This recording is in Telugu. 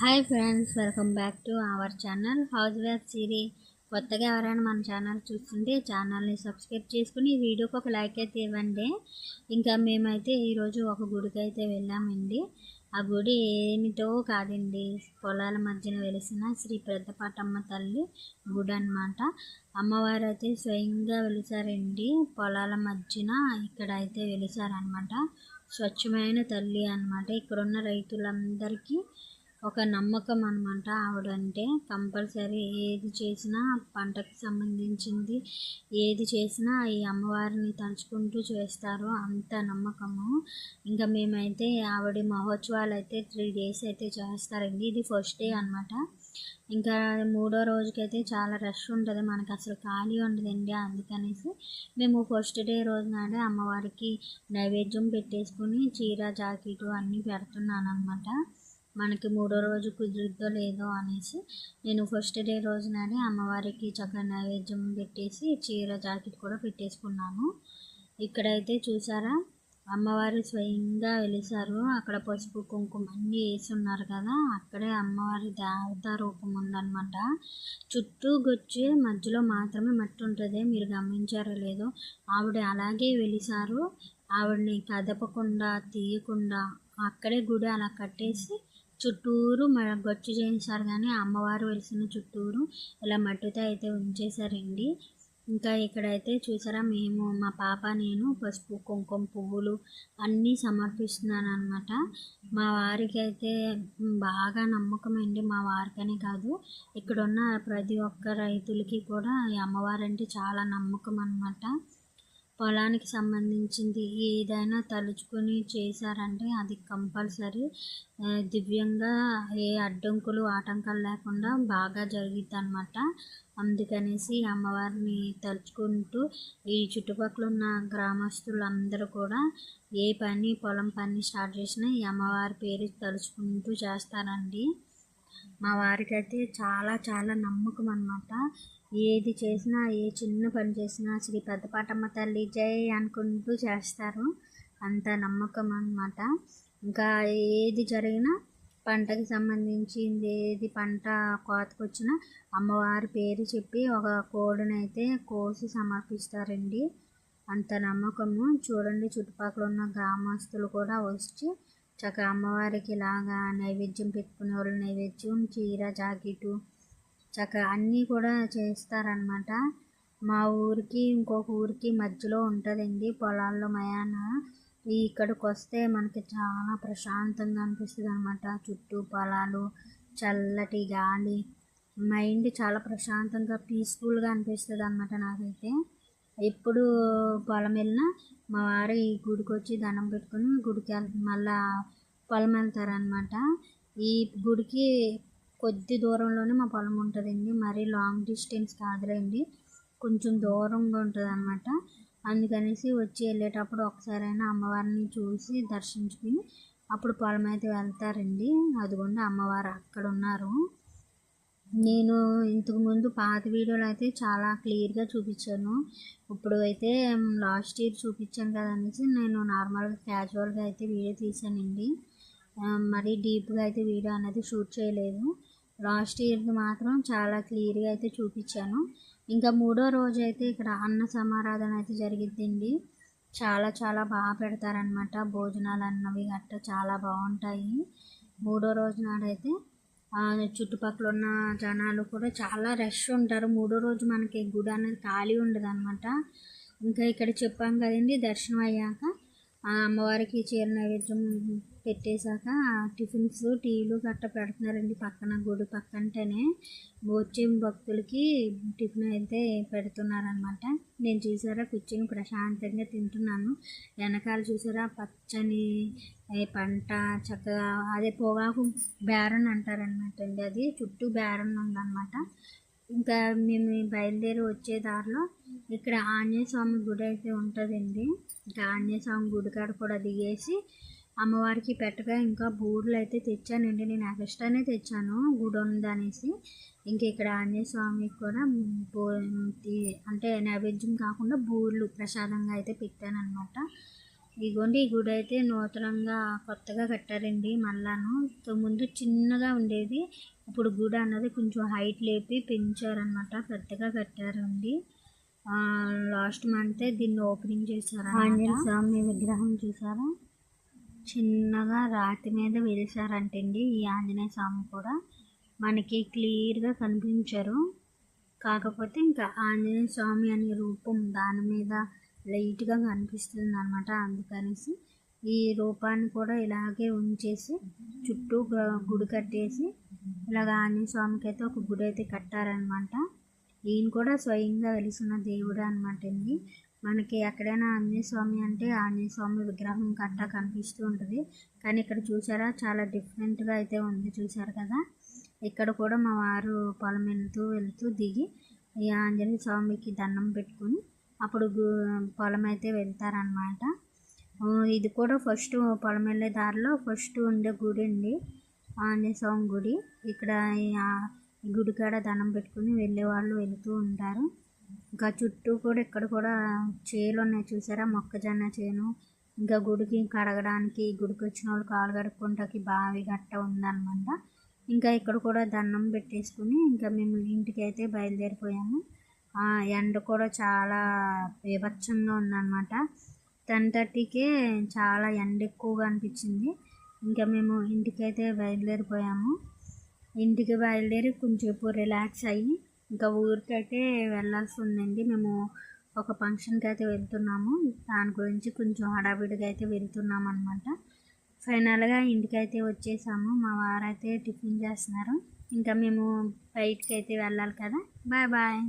Hi friends welcome back to our channel house where Siri కొత్తగా ఎవరైనా మన ఛానల్ చూస్తుంటే ఛానల్ని సబ్స్క్రైబ్ చేసుకుని ఈ వీడియోకి ఒక లైక్ అయితే ఇవ్వండి. ఇంకా మేమైతే ఈరోజు ఒక గుడికి అయితే వెళ్ళామండి. ఆ గుడి ఏమిటో కాదండి పొలాల మధ్యన వెలిసిన శ్రీ పెద్దపాటమ్మ తల్లి గుడి అనమాట అమ్మవారు అయితే స్వయంగా వెలిసారండి. పొలాల మధ్యన ఇక్కడ అయితే వెలిసారనమాట స్వచ్ఛమైన తల్లి అనమాట ఇక్కడున్న రైతులందరికీ ఒక నమ్మకం అనమాట ఆవిడంటే. కంపల్సరీ ఏది చేసినా పంటకు సంబంధించింది ఏది చేసినా ఈ అమ్మవారిని తలుచుకుంటూ చేస్తారు. అంత నమ్మకము. ఇంకా మేమైతే ఆవిడ మహోత్సవాలు అయితే త్రీ డేస్ అయితే చేస్తారండి. ఇది ఫస్ట్ డే అనమాట ఇంకా మూడో రోజుకైతే చాలా రష్ ఉంటుంది. మనకు అసలు ఖాళీ ఉండదండి అందుకనేసి మేము ఫస్ట్ డే రోజు నాడే అమ్మవారికి నైవేద్యం పెట్టేసుకుని చీర జాకెట్ అన్నీ పెడుతున్నాను అనమాట మనకి మూడో రోజు కుదురుద్దో లేదో అనేసి నేను ఫస్ట్ డే రోజుననే అమ్మవారికి చక్కగా నైవేద్యం పెట్టేసి చీర జాకెట్ కూడా పెట్టేసుకున్నాను. ఇక్కడైతే చూసారా? అమ్మవారు స్వయంగా వెలిసారు. అక్కడ పసుపు కుంకుమ అన్నీ వేసి ఉన్నారు కదా? అక్కడే అమ్మవారి దేవత రూపం ఉందన్నమాట. చుట్టూ గొచ్చి మధ్యలో మాత్రమే మట్టి ఉంటుంది. మీరు గమనించారో లేదో ఆవిడ అలాగే వెలిసారు. ఆవిడని కదపకుండా తీయకుండా అక్కడే గుడి అలా కట్టేసి చుట్టూరు గొచ్చు చేయించారు కానీ అమ్మవారు వెలిసిన చుట్టూరు ఇలా మట్టితో అయితే ఉంచేశారండి. ఇంకా ఇక్కడైతే చూసారా మేము మా పాప నేను పసుపు కుంకుమ పువ్వులు అన్నీ సమర్పిస్తున్నాను అనమాట మా వారికి అయితే బాగా నమ్మకం అండి మా వారికనే కాదు. ఇక్కడున్న ప్రతి ఒక్క రైతులకి కూడా ఈ అమ్మవారు అంటే చాలా నమ్మకం అనమాట పొలానికి సంబంధించింది ఏదైనా తలుచుకొని చేశారంటే అది కంపల్సరీ. దివ్యంగా ఏ అడ్డంకులు ఆటంకాలు లేకుండా బాగా జరుగుతుంది అనమాట అందుకనేసి అమ్మవారిని తలుచుకుంటూ ఈ చుట్టుపక్కల ఉన్న గ్రామస్తులందరూ కూడా ఏ పని పొలం పని స్టార్ట్ చేసినా ఈ అమ్మవారి పేరు తలుచుకుంటూ చేస్తారండి. మా వారికి అయితే చాలా చాలా నమ్మకం అనమాట ఏది చేసినా ఏ చిన్న పని చేసినా శ్రీ పెద్దపాటమ్మ తల్లి జై అనుకుంటూ చేస్తారు. అంత నమ్మకం అనమాట ఇంకా ఏది జరిగినా పంటకి సంబంధించింది ఏది పంట కోతకొచ్చినా అమ్మవారి పేరు చెప్పి ఒక కోడినైతే కోసి సమర్పిస్తారండి. అంత నమ్మకము. చూడండి చుట్టుపక్కల ఉన్న గ్రామస్తులు కూడా వచ్చి చక్కగా అమ్మవారికి ఇలాగా నైవేద్యం పెట్టుకునే వాళ్ళు నైవేద్యం చీర జాకెటు చక్కగా అన్నీ కూడా చేస్తారనమాట మా ఊరికి ఇంకొక ఊరికి మధ్యలో ఉంటుందండి పొలాల్లో మయాన. ఇక్కడికి వస్తే మనకి చాలా ప్రశాంతంగా అనిపిస్తుంది అనమాట చుట్టూ పొలాలు చల్లటి గాలి మైండ్ చాలా ప్రశాంతంగా పీస్ఫుల్గా అనిపిస్తుంది అనమాట నాకైతే. ఎప్పుడు పొలం వెళ్ళినా మా వారు ఈ గుడికి వచ్చి దండం పెట్టుకుని గుడికి మళ్ళా పొలం వెళ్తారనమాట ఈ గుడికి కొద్ది దూరంలోనే మా పొలం ఉంటుందండి. మరీ లాంగ్ డిస్టెన్స్ కాదులేండి. కొంచెం దూరంగా ఉంటుంది అనమాట అందుకనేసి వచ్చి వెళ్ళేటప్పుడు ఒకసారైనా అమ్మవారిని చూసి దర్శించుకుని అప్పుడు పొలం అయితే వెళ్తారండి. అదిగోండి అమ్మవారు అక్కడ ఉన్నారు. నేను ఇంతకుముందు పాత వీడియోలు అయితే చాలా క్లియర్గా చూపించాను. ఇప్పుడు అయితే లాస్ట్ ఇయర్ చూపించాను కదా అనేసి నేను నార్మల్గా క్యాజువల్గా అయితే వీడియో తీసానండి మరీ డీప్గా అయితే వీడియో అనేది షూట్ చేయలేదు. లాస్ట్ ఇయర్ది మాత్రం చాలా క్లియర్గా అయితే చూపించాను. ఇంకా మూడో రోజు అయితే ఇక్కడ అన్న సమారాధన అయితే జరిగిద్దండి. చాలా చాలా బాగా పెడతారనమాట భోజనాలు అన్నవి గట్ట చాలా బాగుంటాయి. మూడో రోజు నాడైతే చుట్టుపక్కల ఉన్న జనాలు కూడా చాలా రష్ ఉంటారు. మూడో రోజు మనకి గుడి అనేది ఖాళీ ఉండదు అనమాట ఇంకా ఇక్కడ చెప్పాం కదండి దర్శనం అయ్యాక అమ్మవారికి చీర నైవేద్యం పెట్టేశాక టిఫిన్స్ టీలు గట్ట పెడుతున్నారండి పక్కన గుడి పక్కంటేనే. వచ్చే భక్తులకి టిఫిన్ అయితే పెడుతున్నారనమాట నేను చూసారా కూర్చొని ప్రశాంతంగా తింటున్నాను. వెనకాల చూసారా పచ్చని పంట చక్కగా అదే పొగాకు బేరన్ అంటారనమాట అండి అది. చుట్టూ బేరన్ ఉందన్నమాట. ఇంకా మేము బయలుదేరి వచ్చే దారిలో ఇక్కడ ఆంజనేయ స్వామి గుడి అయితే ఉంటుందండి. ఇంకా ఆంజనేయ స్వామి గుడి కాడ కూడా దిగేసి అమ్మవారికి పెట్టగా ఇంకా బూరెలు అయితే తెచ్చానండి. నేను ఎక్స్ట్రానే తెచ్చాను గుడి ఉందనేసి ఇంక ఇక్కడ ఆంజనేయ స్వామికి కూడా అంటే నైవేద్యం కాకుండా బూర్లు ప్రసాదంగా అయితే పెట్టాను అనమాట ఇదిగోండి ఈ గుడి అయితే నూతనంగా కొత్తగా కట్టారండి మళ్ళాను ఇంతకు ముందు చిన్నగా ఉండేది. ఇప్పుడు గుడి అన్నది కొంచెం హైట్ లేపి పెంచారనమాట పెద్దగా కట్టారండి. లాస్ట్ మంతే దీన్ని ఓపెనింగ్ చేశారు ఆంజనేయ స్వామి విగ్రహం చూసారా? చిన్నగా రాతి మీద వెలిసారంటండి ఈ ఆంజనేయ స్వామి కూడా. మనకి క్లియర్గా కనిపించరు. కాకపోతే ఇంకా ఆంజనేయ స్వామి అనే రూపం దాని మీద లైట్గా కనిపిస్తుంది అనమాట అందుకనేసి ఈ రూపాన్ని కూడా ఇలాగే ఉంచేసి చుట్టూ గుడి కట్టేసి ఇలాగ ఆంజనేయ స్వామికి అయితే ఒక గుడి అయితే కట్టారనమాట ఈయన కూడా స్వయంగా వెలిసిన దేవుడు అనమాట అండి. మనకి ఎక్కడైనా ఆంజనేయ స్వామి అంటే ఆంజనేయ స్వామి విగ్రహం కట్ట కనిపిస్తూ ఉంటుంది. కానీ ఇక్కడ చూసారా? చాలా డిఫరెంట్గా అయితే ఉంది చూసారు కదా? ఇక్కడ కూడా మా వారు పొలం వెళ్తూ వెళ్తూ దిగి ఈ ఆంజనేయ స్వామికి దండం పెట్టుకొని అప్పుడు గు- పొలం అయితే వెళ్తారనమాట ఇది కూడా ఫస్ట్ పొలం వెళ్ళే దారిలో ఫస్ట్ ఉండే గుడి అండి. ఆంజనేయ స్వామి గుడి. ఇక్కడ ఈ గుడి కాడ దండం పెట్టుకుని వెళ్ళే వాళ్ళు వెళుతూ ఉంటారు. ఇంకా చుట్టూ కూడా ఇక్కడ కూడా చేలు ఉన్నాయి చూసారా? మొక్కజొన్న చేను. ఇంకా గుడికి కడగడానికి గుడికి వచ్చిన వాళ్ళు కాలు కడుక్కుంటాకి బావి గట్ట ఉందన్నమాట. ఇంకా ఇక్కడ కూడా దండం పెట్టేసుకుని ఇంకా మేము ఇంటికి అయితే బయలుదేరిపోయాము. ఆ ఎండ కూడా చాలా బీభత్సంగా ఉందన్నమాట. టెన్ థర్టీకే చాలా ఎండ ఎక్కువగా అనిపించింది. ఇంకా మేము ఇంటికైతే బయలుదేరిపోయాము. ఇంటికి బయలుదేరి కొంచెంసేపు రిలాక్స్ అయ్యి ఇంకా ఊరికైతే వెళ్ళాల్సి ఉందండి మేము ఒక ఫంక్షన్కి అయితే వెళ్తున్నాము. దాని గురించి కొంచెం హడావిడిగా అయితే వెళ్తున్నాం అనమాట ఫైనల్గా ఇంటికి అయితే వచ్చేసాము. మా వారైతే టిఫిన్ చేస్తున్నారు. ఇంకా మేము బయటికి అయితే వెళ్ళాలి కదా. Bye bye.